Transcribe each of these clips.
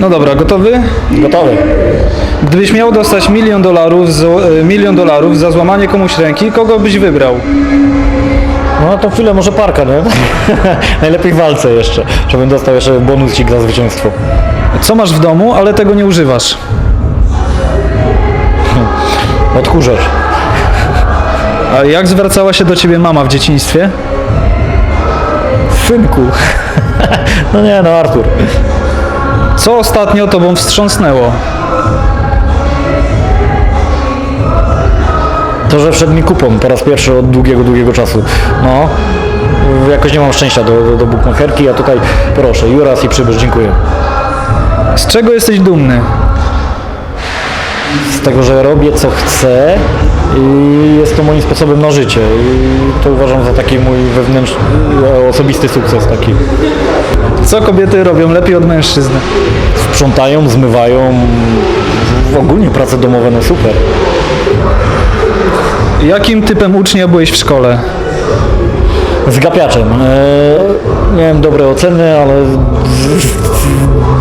No dobra, gotowy? Gotowy. Gdybyś miał dostać milion dolarów, za- e, milion dolarów za złamanie komuś ręki, kogo byś wybrał? No to chwilę może parka, nie? Najlepiej w walce jeszcze, żebym dostał jeszcze bonusik za zwycięstwo. Co masz w domu, ale tego nie używasz? Odkurzacz. A jak zwracała się do ciebie mama w dzieciństwie? Synku. no nie, no Artur. Co ostatnio tobą wstrząsnęło? To, że wszedł mi kupon po raz pierwszy od długiego, długiego czasu. No, jakoś nie mam szczęścia do, do, do bukmacherki, a tutaj proszę, Juras i przybysz, dziękuję. Z czego jesteś dumny? Z tego, że robię co chcę i jest to moim sposobem na życie i to uważam za taki mój wewnętrzny, osobisty sukces taki. Co kobiety robią lepiej od mężczyzn? Sprzątają, zmywają, w ogólnie prace domowe, no super. Jakim typem ucznia byłeś w szkole? Zgapiaczem. E, miałem dobre oceny, ale z, z,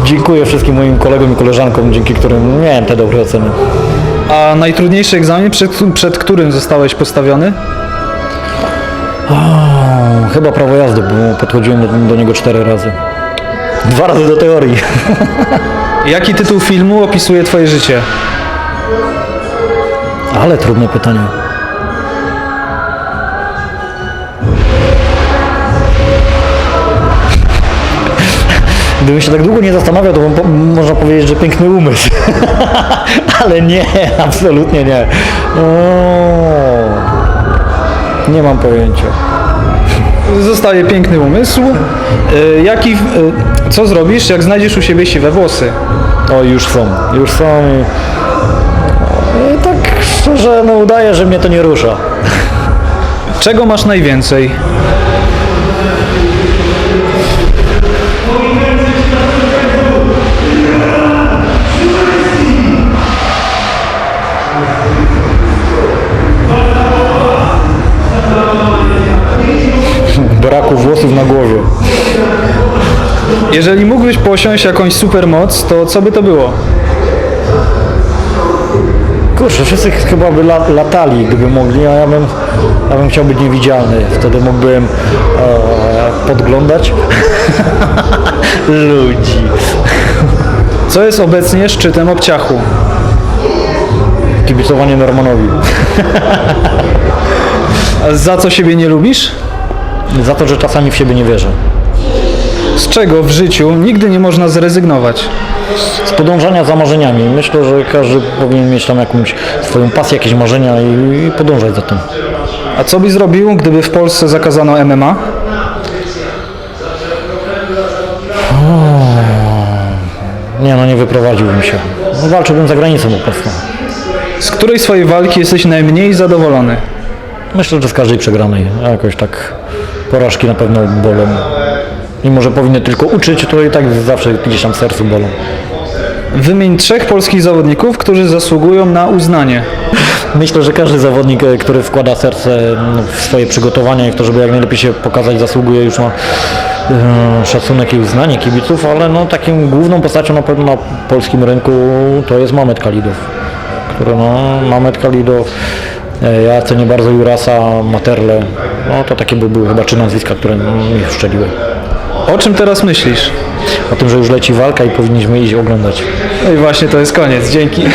dziękuję wszystkim moim kolegom i koleżankom, dzięki którym miałem te dobre oceny. A najtrudniejszy egzamin, przed, przed którym zostałeś postawiony? O, chyba prawo jazdy, bo podchodziłem do, do niego cztery razy. Dwa razy do teorii. Jaki tytuł filmu opisuje twoje życie? Ale trudne pytanie. Gdybym się tak długo nie zastanawiał, to bym po, można powiedzieć, że piękny umysł. Ale nie, absolutnie nie. O, nie mam pojęcia. Zostaje piękny umysł. E, Jaki, e, co zrobisz, jak znajdziesz u siebie siwe włosy? O, już są, już są i, i tak szczerze, no udaje, że mnie to nie rusza. Czego masz najwięcej? Posiąść jakąś supermoc, to co by to było? Kurczę, wszyscy chyba by la, latali, gdyby mogli, a ja bym, ja bym chciał być niewidzialny. Wtedy mógłbym e, podglądać ludzi. Co jest obecnie szczytem obciachu? Kibicowanie Normanowi. A za co siebie nie lubisz? Za to, że czasami w siebie nie wierzę. Z czego w życiu nigdy nie można zrezygnować? Z podążania za marzeniami. Myślę, że każdy powinien mieć tam jakąś swoją pasję, jakieś marzenia i, i podążać za tym. A co byś zrobił, gdyby w Polsce zakazano MMA? Nie no, nie wyprowadziłbym się. No, walczyłbym za granicą po prostu. Z której swojej walki jesteś najmniej zadowolony? Myślę, że z każdej przegranej. Jakoś tak porażki na pewno bolą. Mimo, że powinny tylko uczyć, to i tak zawsze gdzieś tam w sercu bolą. Wymień trzech polskich zawodników, którzy zasługują na uznanie. Myślę, że każdy zawodnik, e, który wkłada serce no, w swoje przygotowania i w to, żeby jak najlepiej się pokazać, zasługuje już na e, szacunek i uznanie kibiców, ale no, takim główną postacią na pewno na polskim rynku to jest Mamet Kalidow, który no, Mamet Kalidow, e, ja cenię bardzo Jurasa, Materle, no to takie by były chyba trzy nazwiska, które mi wszczeliły. O czym teraz myślisz? O tym, że już leci walka i powinniśmy iść oglądać. No i właśnie to jest koniec. Dzięki.